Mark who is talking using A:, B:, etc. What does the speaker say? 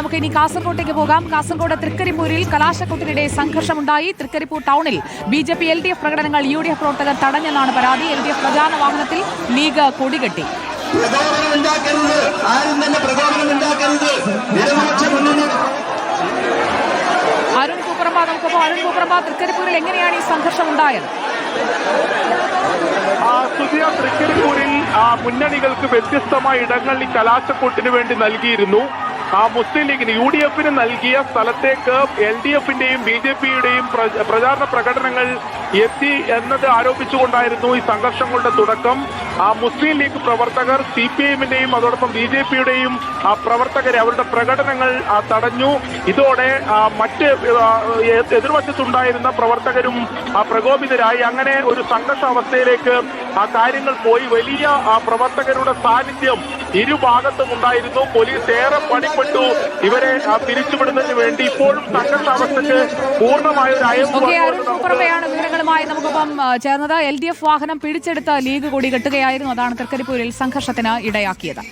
A: നമുക്ക് ഇനി കാസർകോട്ടേക്ക് പോകാം. കാസർഗോഡ് തൃക്കരിപ്പൂരിൽ കലാശക്കൊട്ടിനിടെ സംഘർഷമുണ്ടായി. തൃക്കരിപ്പൂർ ടൗണിൽ B J P L D F പ്രകടനങ്ങൾ യു ഡി എഫ് പ്രവർത്തകർ തടഞ്ഞെന്നാണ് പരാതി. എൽ ഡി എഫ് പ്രചാരണ വാഹനത്തിൽ ലീഗ് കൊടികെട്ടി.
B: ഉണ്ടാക്കരുത് ആരും തന്നെ പ്രകോപനം ഉണ്ടാക്കരുത്
A: അരുൺ കൂപ്പറമ്പ നമുക്കൊപ്പം അരുൺ കൂപ്പറമ്പ തൃക്കരിപ്പൂരിൽ എങ്ങനെയാണ് ഈ സംഘർഷം ഉണ്ടായത്
C: തൃക്കരിപ്പൂരിൽ മുന്നണികൾക്ക് വ്യത്യസ്തമായ ഇടങ്ങൾ ഈ കലാശക്കൂട്ടിന് വേണ്ടി നൽകിയിരുന്നു. ആ മുസ്ലിം ലീഗിന് യു ഡി എഫിന് നൽകിയ സ്ഥലത്തേക്ക് എൽ ഡി എഫിന്റെയും ബി ജെ പിയുടെയും പ്രചാരണ പ്രകടനങ്ങൾ എത്തി എന്നത് ആരോപിച്ചുകൊണ്ടായിരുന്നു ഈ സംഘർഷങ്ങളുടെ തുടക്കം. ആ മുസ്ലിം ലീഗ് പ്രവർത്തകർ സി പി എമ്മിന്റെയും അതോടൊപ്പം ബി ജെ പിയുടെയും ആ പ്രവർത്തകരെ അവരുടെ പ്രകടനങ്ങൾ തടഞ്ഞു. ഇതോടെ മറ്റ് എതിർവശത്തുണ്ടായിരുന്ന പ്രവർത്തകരും പ്രകോപിതരായി. അങ്ങനെ ഒരു സംഘർഷാവസ്ഥയിലേക്ക് ആ കാര്യങ്ങൾ പോയി. വലിയ ആ, പ്രവർത്തകരുടെ സാന്നിധ്യം ഇരുഭാഗത്തും ഉണ്ടായിരുന്നു. പോലീസ് ഏറെ പണിപ്പെട്ടു. ഇവരെ പിരിച്ചുവിടുന്നതിന് വേണ്ടി ഇപ്പോഴും സംഘർഷാവസ്ഥയ്ക്ക് പൂർണമായ ഒരു അയവ്
A: ഓക്കെ അരുൺ
C: വന്നുകൊണ്ട് നമുക്ക്
A: വിവരങ്ങളുമായി നമുക്കിപ്പം ചേർന്നത്. എൽ ഡി എഫ് വാഹനം പിടിച്ചെടുത്ത ലീഗ് കൂടി കെട്ടുകയായിരുന്നു. അതാണ് തൃക്കരിപ്പൂരിൽ സംഘർഷത്തിന് ഇടയാക്കിയത്.